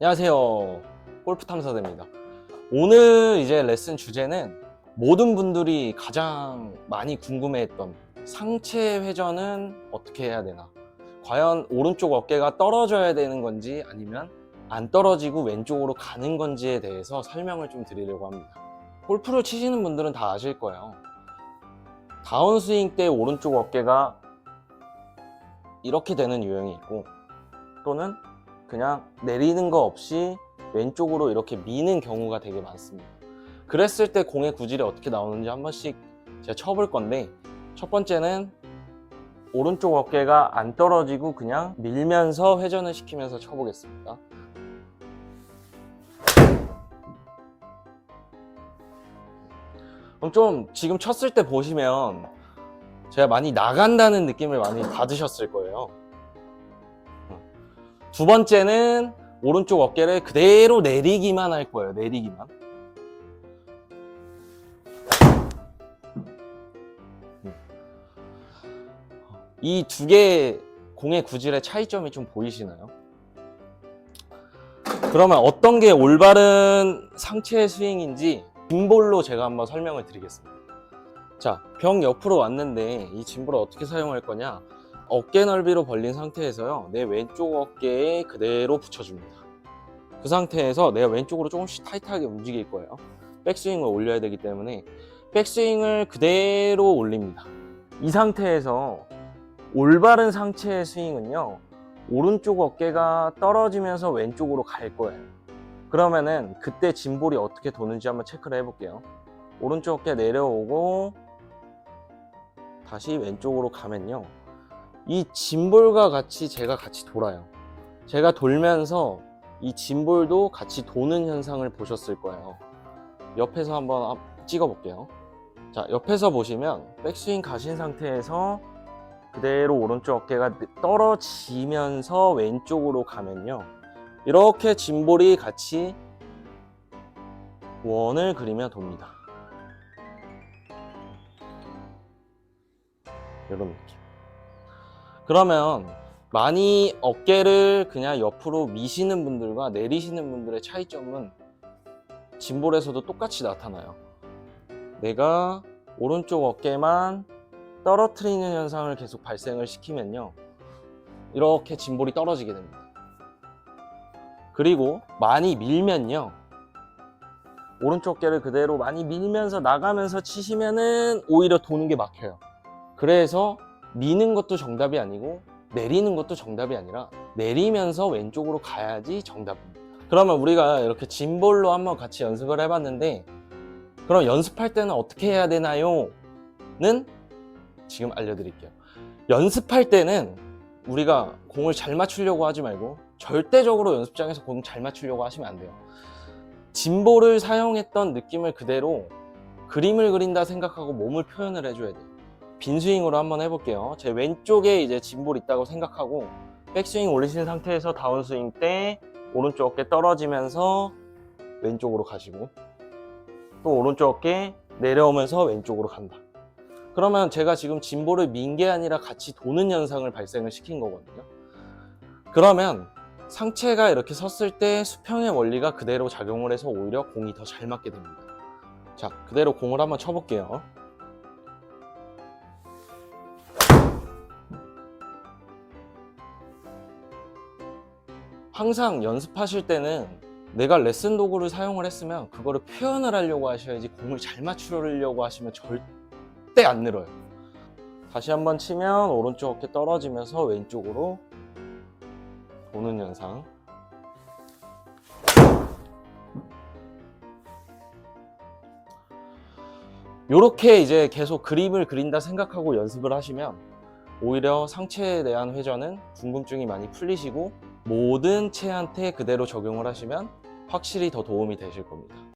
안녕하세요. 골프 탐사대입니다. 오늘 이제 레슨 주제는 모든 분들이 가장 많이 궁금해했던 상체 회전은 어떻게 해야 되나? 과연 오른쪽 어깨가 떨어져야 되는 건지 아니면 안 떨어지고 왼쪽으로 가는 건지에 대해서 설명을 좀 드리려고 합니다. 골프를 치시는 분들은 다 아실 거예요. 다운스윙 때 오른쪽 어깨가 이렇게 되는 유형이 있고 또는 그냥 내리는 거 없이 왼쪽으로 이렇게 미는 경우가 되게 많습니다. 그랬을 때 공의 구질이 어떻게 나오는지 한 번씩 제가 쳐볼 건데 첫 번째는 오른쪽 어깨가 안 떨어지고 그냥 밀면서 회전을 시키면서 쳐보겠습니다. 그럼 좀 지금 쳤을 때 보시면 제가 많이 나간다는 느낌을 많이 받으셨을 거예요. 두 번째는 오른쪽 어깨를 그대로 내리기만 할 거예요. 내리기만. 이 두 개의 공의 구질의 차이점이 좀 보이시나요? 그러면 어떤 게 올바른 상체 스윙인지 짐볼로 제가 한번 설명을 드리겠습니다. 자, 병 옆으로 왔는데 이 짐볼을 어떻게 사용할 거냐? 어깨 넓이로 벌린 상태에서요, 내 왼쪽 어깨에 그대로 붙여줍니다. 그 상태에서 내가 왼쪽으로 조금씩 타이트하게 움직일 거예요. 백스윙을 올려야 되기 때문에 백스윙을 그대로 올립니다. 이 상태에서 올바른 상체의 스윙은요, 오른쪽 어깨가 떨어지면서 왼쪽으로 갈 거예요. 그러면은 그때 짐볼이 어떻게 도는지 한번 체크를 해볼게요. 오른쪽 어깨 내려오고 다시 왼쪽으로 가면요. 이 짐볼과 같이 제가 같이 돌아요. 제가 돌면서 이 짐볼도 같이 도는 현상을 보셨을 거예요. 옆에서 한번 앞- 찍어 볼게요. 자, 옆에서 보시면 백스윙 가신 상태에서 그대로 오른쪽 어깨가 떨어지면서 왼쪽으로 가면요. 이렇게 짐볼이 같이 원을 그리며 돕니다. 이런 느낌. 그러면 많이 어깨를 그냥 옆으로 미시는 분들과 내리시는 분들의 차이점은 짐볼에서도 똑같이 나타나요. 내가 오른쪽 어깨만 떨어뜨리는 현상을 계속 발생을 시키면요. 이렇게 짐볼이 떨어지게 됩니다. 그리고 많이 밀면요. 오른쪽 어깨를 그대로 많이 밀면서 나가면서 치시면은 오히려 도는 게 막혀요. 그래서 미는 것도 정답이 아니고 내리는 것도 정답이 아니라 내리면서 왼쪽으로 가야지 정답입니다. 그러면 우리가 이렇게 짐볼로 한번 같이 연습을 해봤는데 그럼 연습할 때는 어떻게 해야 되나요? 는 지금 알려드릴게요. 연습할 때는 우리가 공을 잘 맞추려고 하지 말고 절대적으로 연습장에서 공 잘 맞추려고 하시면 안 돼요. 짐볼을 사용했던 느낌을 그대로 그림을 그린다 생각하고 몸을 표현을 해줘야 돼요. 빈 스윙으로 한번 해볼게요. 제 왼쪽에 이제 짐볼 있다고 생각하고 백스윙 올리신 상태에서 다운스윙 때 오른쪽 어깨 떨어지면서 왼쪽으로 가시고 또 오른쪽 어깨 내려오면서 왼쪽으로 간다. 그러면 제가 지금 짐볼을 민게 아니라 같이 도는 현상을 발생을 시킨 거거든요. 그러면 상체가 이렇게 섰을 때 수평의 원리가 그대로 작용을 해서 오히려 공이 더 잘 맞게 됩니다. 자, 그대로 공을 한번 쳐볼게요. 항상 연습하실 때는 내가 레슨 도구를 사용을 했으면 그거를 표현을 하려고 하셔야지 공을 잘 맞추려고 하시면 절대 안 늘어요. 다시 한번 치면 오른쪽 어깨 떨어지면서 왼쪽으로 도는 현상. 이렇게 이제 계속 그림을 그린다 생각하고 연습을 하시면 오히려 상체에 대한 회전은 궁금증이 많이 풀리시고 모든 체한테 그대로 적용을 하시면 확실히 더 도움이 되실 겁니다.